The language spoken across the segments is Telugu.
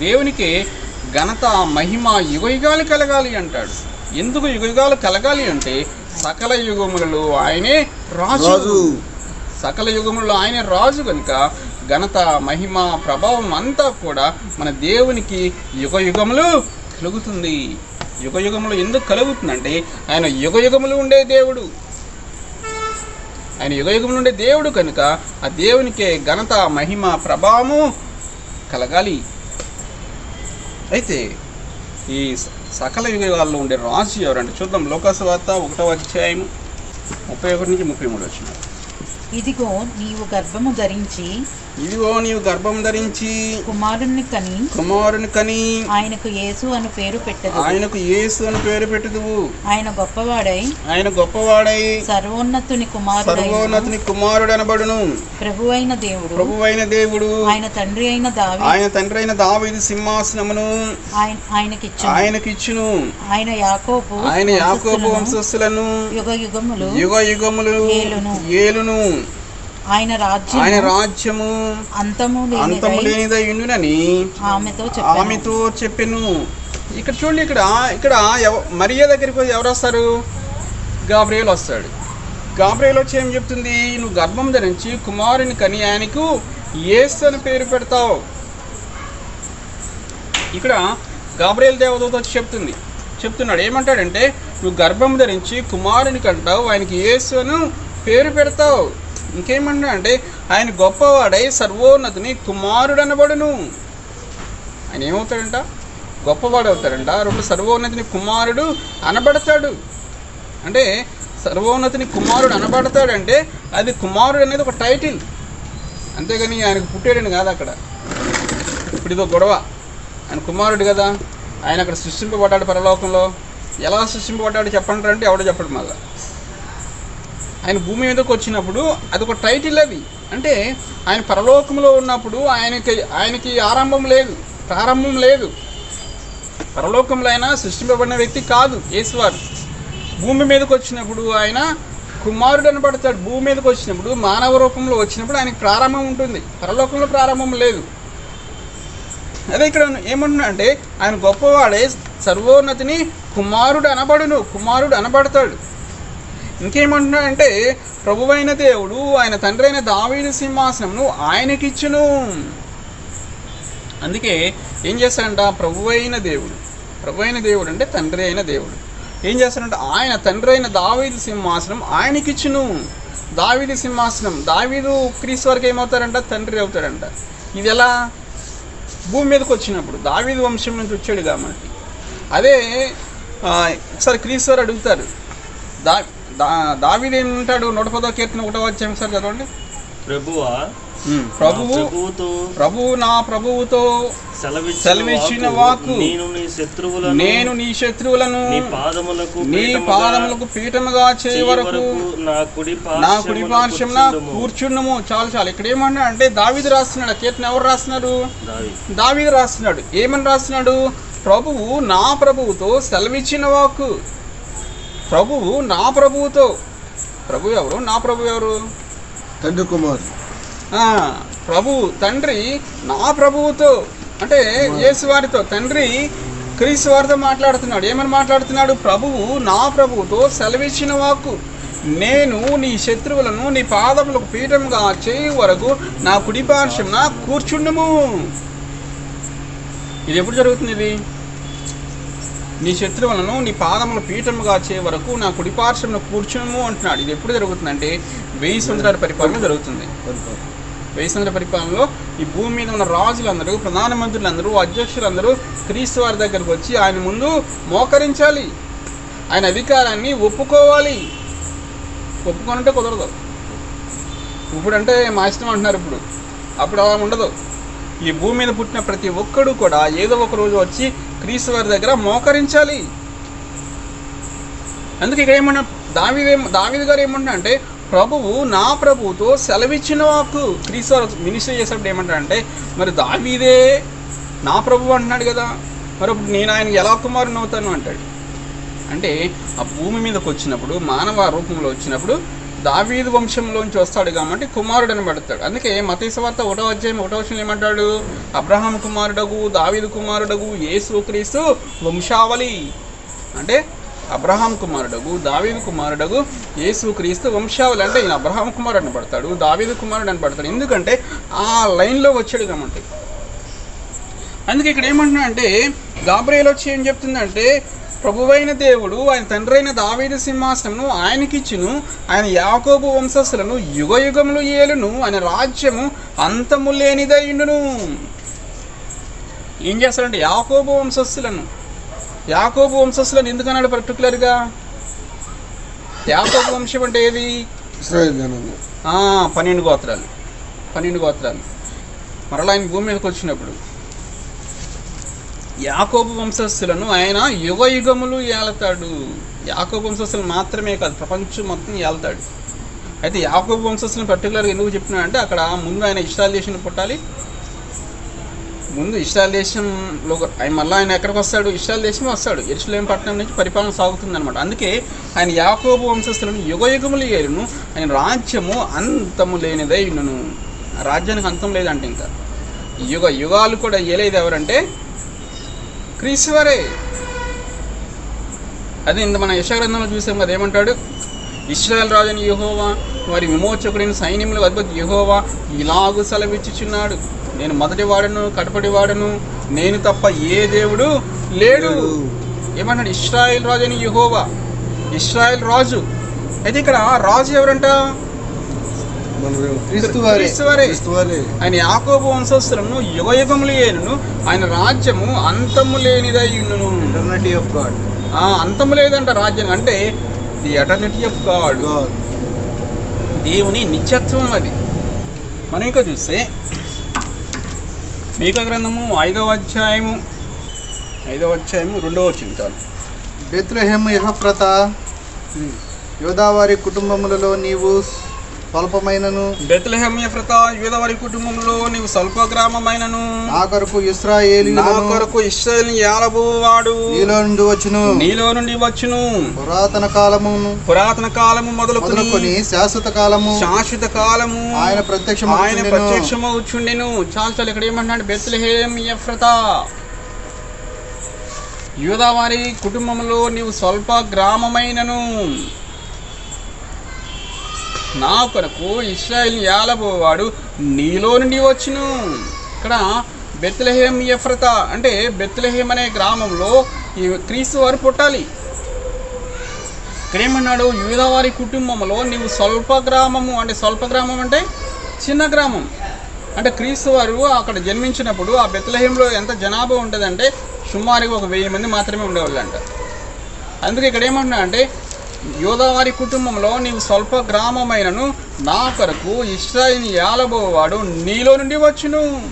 దేవునికి ఘనత మహిమ యుగయుగాలు కలగాలి అంటాడు. ఎందుకు యుగయుగాలు కలగాలి అంటే సకల యుగములలో ఆయనే రాజు. సకల యుగములలో ఆయన రాజు కనుక ఘనత మహిమ ప్రభావం అంతా కూడా మన దేవునికి యుగ యుగములు కలుగుతుంది. యుగ యుగములు ఎందుకు కలుగుతుందంటే ఆయన యుగ యుగములు ఉండే దేవుడు. ఆయన యుగ యుగములు ఉండే దేవుడు కనుక ఆ దేవునికే ఘనత మహిమ ప్రభావము కలగాలి. అయితే ఈ సకల యుగాల్లో ఉండే రాజు ఎవరంటే చూద్దాం. లోకాసు వార్త ఒకటో అధ్యాయం ముప్పై ఒకటి నుంచి ముప్పై మూడు వచ్చిన ఇదిగో నీవు గర్భము ధరించి ఇదిగో నీవు గర్భం ధరించి కుమారుణ్ణి కని కుమారుని కని ఆయనకు యేసు అని పేరు పెట్టదు. ఆయనకు యేసు అని పేరు పెట్టుదువు. ఆయన గొప్పవాడై ఆయన గొప్పవాడై సర్వోన్నతుని కుమారుడై సర్వోన్నతుని కుమారుడు అనబడును ప్రభువైన దేవుడు. ప్రభువైన దేవుడు. ఆయన తండ్రి అయిన దావి ఆయన తండ్రి అయిన దావీదు సింహాసనమును ఆయన ఆయనకిచ్చు ఆయనకిచ్చును. ఆయన యాకోబు ఆయన యాకోబు వంశస్థులను వంశస్థులను యుగ యుగములు యుగ యుగములు ఏలును. ఏలును. ఆయన రాజ్యం ఆయన రాజ్యము అంతము అంతము లేనిదై ఉండునని ఆమెతో ఆమెతో చెప్పెను. ఇక్కడ చూడండి ఇక్కడ ఇక్కడ మరియా దగ్గరికి ఎవరు వస్తారు? గాబ్రియల్ వస్తాడు. గాబ్రియల్ వచ్చి ఏం చెప్తుంది? నువ్వు గర్భం ధరించి కుమారుని కని ఆయనకు యేసు అని పేరు పెడతావు. ఇక్కడ గాబ్రియల్ దేవదూత వచ్చి చెప్తుంది. చెప్తున్నాడు ఏమంటాడంటే నువ్వు గర్భం ధరించి కుమారుని కంటావు ఆయనకి యేసు అని పేరు పెడతావు. ఇంకేమంటా అంటే ఆయన గొప్పవాడై సర్వోన్నతిని కుమారుడు అనబడును ఆయన ఏమవుతాడంట? గొప్పవాడు అవుతాడంట రెండు సర్వోన్నతిని కుమారుడు అనబడతాడు. అంటే సర్వోన్నతిని కుమారుడు అనబడతాడంటే అది కుమారుడు అనేది ఒక టైటిల్. అంతేగాని ఆయనకు పుట్టాడని కాదు అక్కడ. ఇప్పుడు ఇదో గొడవ. ఆయన కుమారుడు కదా. ఆయన అక్కడ సృష్టింపబడ్డాడు పరలోకంలో. ఎలా సృష్టింపబడ్డాడు చెప్పండి అంటే ఎవడో చెప్పడు మళ్ళీ. ఆయన భూమి మీదకి వచ్చినప్పుడు అది ఒక టైటిల్ అది. అంటే ఆయన పరలోకంలో ఉన్నప్పుడు ఆయనకి ఆయనకి ఆరంభం లేదు ప్రారంభం లేదు. పరలోకంలో ఆయన సృష్టింపబడిన వ్యక్తి కాదు యేసువారు భూమి మీదకి వచ్చినప్పుడు ఆయన కుమారుడు అనబడతాడు భూమి మీదకి వచ్చినప్పుడు మానవ రూపంలో వచ్చినప్పుడు ఆయనకి ప్రారంభం ఉంటుంది. పరలోకంలో ప్రారంభం లేదు. అదే ఇక్కడ ఏమంటున్నా అంటే ఆయన గొప్పవాడే సర్వోన్నతిని కుమారుడు అనబడును కుమారుడు అనబడతాడు. ఇంకేమంటున్నాడంటే ప్రభువైన దేవుడు ఆయన తండ్రి అయిన దావీదు సింహాసనమును ఆయనకిచ్చును. అందుకే ఏం చేస్తాడంట? ప్రభువైన దేవుడు. ప్రభువైన దేవుడు అంటే తండ్రి అయిన దేవుడు. ఏం చేస్తాడంటే? ఆయన తండ్రి అయిన దావీదు సింహాసనం ఆయనకిచ్చును. దావీదు సింహాసనం దావీదు క్రీస్తు వరకు ఏమవుతారంట? తండ్రి అవుతాడంట. ఇది ఎలా భూమి మీదకి వచ్చినప్పుడు దావీదు వంశం నుంచి వచ్చాడు కాబట్టి అదే ఒకసారి క్రీస్తు వారు అడుగుతారు దా దా దావీదు ఏమంటాడు? నూట పదో కీర్తన ఒకటో వచ్చాము సార్ చదవండి. ప్రభువా? ప్రభువు ప్రభువు నా ప్రభువుతో సెలవిచ్చిన వాక్కు, నేను నీ శత్రువులను నీ పాదములకు పీఠముగా చేయ వరకు నా కుడి కూర్చుండుము. కూర్చున్నము చాలు చాలు. ఇక్కడ ఏమన్నా అంటే దావీదు రాస్తున్నాడు. కీర్తన ఎవరు రాస్తున్నారు దావీదు. రాస్తున్నాడు. ఏమని రాస్తున్నాడు? ప్రభువు నా ప్రభువుతో సెలవిచ్చిన వాక్కు. ప్రభువు నా ప్రభువుతో. ప్రభు ఎవరు? నా ప్రభు ఎవరు? తండ్రి కుమారు ప్రభు తండ్రి నా ప్రభువుతో. అంటే యేసు వారితో. తండ్రి క్రీస్తు వారితో మాట్లాడుతున్నాడు. ఏమని మాట్లాడుతున్నాడు? ప్రభువు నా ప్రభువుతో సెలవిచ్చిన వాక్కు. నేను నీ శత్రువులను నీ పాదములకు పీఠముగా చేయి వరకు నా కుడి పార్శ్వమున కూర్చుండము. ఇది ఎప్పుడు జరుగుతుంది ఇది నీ శత్రువులను నీ పాదముల పీఠముగా చే వరకు నా కుడి కూర్చోము అంటున్నాడు. ఇది ఎప్పుడు జరుగుతుందంటే వెయ్యి సంవత్సరాల పరిపాలన జరుగుతుంది. వెయ్యి సంవత్సరాల పరిపాలనలో ఈ భూమి మీద ఉన్న రాజులందరూ ప్రధానమంత్రులందరూ అధ్యక్షులందరూ క్రీస్తు వారి దగ్గరకు వచ్చి ఆయన ముందు మోకరించాలి. ఆయన అధికారాన్ని ఒప్పుకోవాలి. ఒప్పుకోనంటే కుదరదు. ఇప్పుడంటే మా ఇష్టం అంటున్నారు ఇప్పుడు. అప్పుడు అలా ఉండదు. ఈ భూమి మీద పుట్టిన ప్రతి ఒక్కడు కూడా ఏదో ఒక రోజు వచ్చి క్రీస్తు వారి దగ్గర మోకరించాలి. అందుకే ఇక్కడ ఏమన్నా దావిదే దావిది గారు ఏమంటున్నా అంటే ప్రభువు నా ప్రభువుతో సెలవిచ్చిన వాకు క్రీస్తు వారు మినిస్టర్ చేసేటప్పుడు ఏమంటారంటే మరి దావీదే నా ప్రభు అంటున్నాడు కదా. మరి ఇప్పుడు నేను ఆయనకి ఎలా కుమారుని అవుతాను అంటాడు. అంటే ఆ భూమి మీదకి వచ్చినప్పుడు మానవ రూపంలో వచ్చినప్పుడు దావీదు వంశంలోంచి వస్తాడు కాబట్టి కుమారుడు అని పెడతాడు. అందుకే మతీశ్వార్త ఒకటో అధ్యాయం ఒకటో వచ్చిన ఏమంటాడు? అబ్రహాం కుమారుడగు దావీదు కుమారుడగు యేసుక్రీస్తు వంశావళి. అంటే అబ్రహాం కుమారుడగు దావీదు కుమారుడగు యేసుక్రీస్తు వంశావళి. అంటే ఈయన అబ్రహాం కుమారుడు అని పడతాడు దావీదు కుమారుడు అని పడతాడు. ఎందుకంటే ఆ లైన్లో వచ్చాడు కాబట్టి. అందుకే ఇక్కడ ఏమంటున్నా అంటే గాబ్రియల్ వచ్చి ఏం చెప్తుందంటే ప్రభువైన దేవుడు ఆయన తండ్రి అయిన దావీదు సింహాసనమును ఆయనకిచ్చును ఆయన యాకోబు వంశస్థులను యుగ యుగములు ఏలును ఆయన రాజ్యము అంతము లేనిదైండును ఏం చేస్తాడంటే యాకోబు వంశస్థులను యాకోబు వంశస్థులను ఎందుకన్నాడు పర్టికులర్గా? యాకోబు వంశం అంటే ఏది? పన్నెండు గోత్రాలు పన్నెండు గోత్రాలు. మరలా ఆయన భూమి మీదకి వచ్చినప్పుడు యాకోబు వంశస్థులను ఆయన యుగ యుగములు ఏలతాడు. యాకోబు వంశస్థులు మాత్రమే కాదు ప్రపంచం మొత్తం ఏలతాడు. అయితే యాకోబు వంశస్థులను పర్టికులర్గా ఎందుకు చెప్తున్నా అంటే అక్కడ ముందు ఆయన ఇష్టాల్ దేశం పుట్టాలి. ముందు ఇష్టాల్ దేశంలో ఆయన మళ్ళీ ఆయన ఎక్కడికి వస్తాడు? ఇష్టాల్ దేశం వస్తాడు. ఎరుసలేం పట్టణం నుంచి పరిపాలన సాగుతుంది అనమాట అందుకే ఆయన యాకోబు వంశస్థులను యుగ యుగములు ఏరును ఆయన రాజ్యము అంతము లేనిదై నన్ను రాజ్యానికి అంతం లేదంటే ఇంకా. యుగ యుగాలు కూడా ఏలేదు ఎవరంటే క్రీస్తువరే. అదే ఇంత మన యశగ్రంథంలో చూసాం కదా ఏమంటాడు? ఇస్రాయల్ రాజుని యెహోవా వారి విమోచకుడిని సైన్యములు అద్భుత యెహోవా ఇలాగు సెలవిచ్చుచున్నాడు. నేను మొదటి వాడను కడపటి వాడను నేను తప్ప ఏ దేవుడు లేడు. ఏమన్నాడు? ఇస్రాయల్ రాజు అని యెహోవా. ఇస్రాయల్ రాజు. అయితే ఇక్కడ రాజు ఎవరంట మన క్రీస్తు వారే క్రీస్తు వారే. క్రీస్తు వారే ఆయన యాకోబు వంశస్థులను యుగ యుగములు ఏనును. ఆయన రాజ్యము అంతము లేనిదై ఎటర్నిటీ ఆఫ్ గాడ్ ఆ, అంతము లేదంట రాజ్యం. అంటే ది ఎటర్నిటీ ఆఫ్ గాడ్ దేవుని నిత్యత్వం అది. మనం ఇంకా చూస్తే మీక గ్రంథము ఐదవ అధ్యాయము. ఐదవ అధ్యాయము రెండవ వచ్చింది చాలు బెత్లెహెమ్ యహప్రత. యోదావారి కుటుంబములలో నీవు స్వల్పమైనను. బెత్లెహెమ్ ఎఫ్రత యూదవారి కుటుంబంలో నీవు స్వల్ప గ్రామమైనను నా కొరకు నా ఇస్రాయేలీలను కొరకు ఇస్రాయల్ని ఏలబోవాడు. నీలో నుండి వచ్చును. నీలో నుండి వచ్చును. పురాతన కాలమును పురాతన కాలము మొదలుకొని శాశ్వత కాలము. శాశ్వత కాలము. ఆయన ప్రత్యక్ష ఆయన ప్రత్యక్షమవుచుండెను. చాలు చాలు ఇక్కడ ఏమంటున్నాడు? బెత్లెహేమ్ ఎఫ్రత. యూదావారి కుటుంబంలో నీవు స్వల్ప గ్రామమైనను నా కొరకు ఇస్రాయిల్ని ఏలబోవాడు నీలో నుండి వచ్చును. ఇక్కడ బెత్లహేమ్ ఎఫ్రత అంటే బెత్లహేమ్ అనే గ్రామంలో ఈ క్రీస్తు వారు పుట్టాలి. ఇక్కడేమన్నాడు యూదవారి కుటుంబంలో నీవు స్వల్ప గ్రామము అంటే స్వల్ప గ్రామం అంటే చిన్న గ్రామం. అంటే క్రీస్తు వారు అక్కడ జన్మించినప్పుడు ఆ బెత్లహేంలో ఎంత జనాభా ఉంటుందంటే సుమారుగా ఒక వెయ్యి మంది మాత్రమే ఉండేవాళ్ళు అంట అందుకే ఇక్కడ ఏమంటున్నా అంటే యోదావారి కుటుంబంలో నీవు స్వల్ప గ్రామమైనను నా కొరకు ఇష్టాయిని ఏలబోవాడు నీలో నుండి వచ్చును.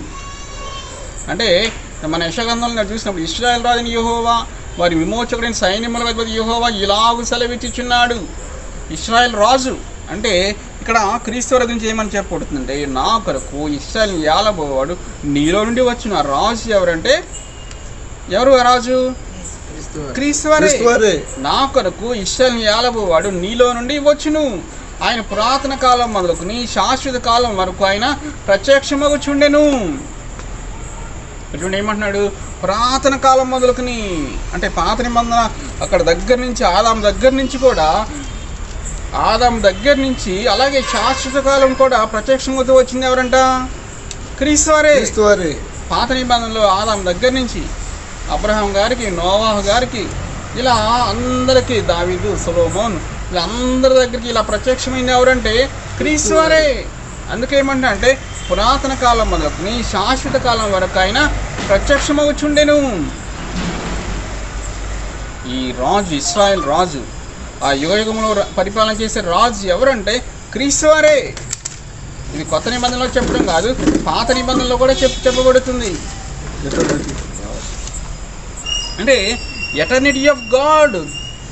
అంటే మన యశగంధంలో చూసినప్పుడు ఇస్రాయల్ రాజుని యూహోవా వారి విమోచకుడైన సైన్యముల అధిపతి యూహోవా ఇలాగు సెలవిచ్చుచున్నాడు. ఇస్రాయల్ రాజు అంటే ఇక్కడ క్రీస్తు గురించి ఏమని చెప్పబడుతుందంటే నా కొరకు ఇస్రాయల్ ఏలబోవాడు నీలో నుండి వచ్చిన. ఆ రాజు ఎవరంటే ఎవరు రాజు? క్రీస్తు వారే క్రీస్తు వారే నా కొరకు ఇస్రాయల్ ఏలబోవాడు నీలో నుండి వచ్చును. ఆయన పురాతన కాలం మొదలుకుని శాశ్వత కాలం వరకు ఆయన ప్రత్యక్షమగుచుండెను. చూడండి ఏమంటున్నాడు? పురాతన కాలం మొదలుకుని అంటే పాత నిబంధన అక్కడ దగ్గర నుంచి ఆదాం దగ్గర నుంచి కూడా ఆదాం దగ్గర నుంచి అలాగే శాశ్వత కాలం కూడా ప్రత్యక్షమవుతూ వచ్చింది ఎవరంట? క్రీస్తు వారే క్రీస్తు వారే పాత నిబంధనలో ఆదాం దగ్గర నుంచి అబ్రహాం గారికి నోవాహ్ గారికి ఇలా అందరికీ దావీదు సులోమోన్ ఇలా అందరి దగ్గరికి ఇలా ప్రత్యక్షమైంది ఎవరంటే క్రీస్తు వారే. అందుకేమంటా అంటే పురాతన కాలం మొదలుకొని శాశ్వత కాలం వరకు ఆయన ప్రత్యక్షమవుచుండెను. ఈ రాజు ఇస్రాయల్ రాజు ఆ యుగయుగంలో పరిపాలన చేసే రాజు ఎవరంటే క్రీస్తువారే ఇది కొత్త నిబంధనలో చెప్పడం కాదు పాత నిబంధనలో కూడా చెప్ చెప్పబడుతుంది. అంటే ఎటర్నిటీ ఆఫ్ గాడ్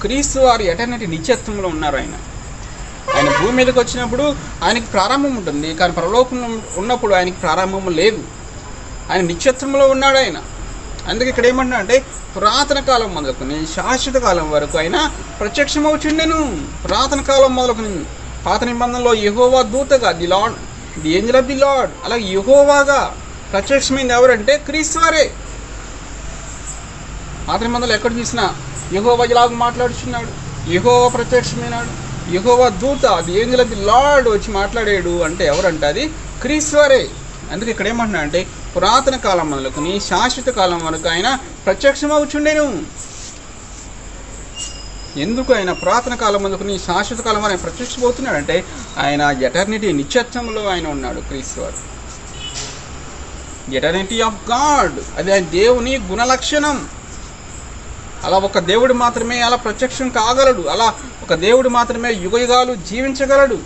క్రీస్తు వారు ఎటర్నిటీ నిత్యత్వంలో ఉన్నారు ఆయన. ఆయన భూమి మీదకి వచ్చినప్పుడు ఆయనకి ప్రారంభం ఉంటుంది కానీ పరలోకంలో ఉన్నప్పుడు ఆయనకి ప్రారంభం లేదు. ఆయన నిత్యత్వంలో ఉన్నాడు ఆయన. అందుకే ఇక్కడ ఏమంటున్నా అంటే పురాతన కాలం మొదలుకొని శాశ్వత కాలం వరకు ఆయన ప్రత్యక్షమవుచుండెను. పురాతన కాలం మొదలుకొని పాత నిబంధనలో యహోవా దూతగా the Lord the angel of the Lord అలాగే యహోవాగా ప్రత్యక్షమైంది ఎవరంటే క్రీస్తు అతని మందులు ఎక్కడ చూసినా ఎగోవ ఇలాగ మాట్లాడుచున్నాడు. ఎగోవ ప్రత్యక్షమైనాడు. ఎగోవ దూత అది ఏంజలది లార్డ్ వచ్చి మాట్లాడాడు అంటే ఎవరంటే అది క్రీశ్వరే అందుకే ఇక్కడ ఏమంటున్నా అంటే పురాతన కాలం మొదలుకొని శాశ్వత కాలం వరకు ఆయన ప్రత్యక్షమవుచుండేను. ఎందుకు ఆయన పురాతన కాలం మొదలుకొని శాశ్వత కాలం ఆయన అంటే ఆయన ఎటర్నిటీ నిత్యత్వంలో ఆయన ఉన్నాడు క్రీస్తు ఎటర్నిటీ ఆఫ్ గాడ్ అది ఆయన దేవుని గుణలక్షణం. అలా ఒక దేవుడు మాత్రమే అలా ప్రత్యక్షం కాగలడు. అలా ఒక దేవుడు మాత్రమే యుగయుగాలు జీవించగలడు.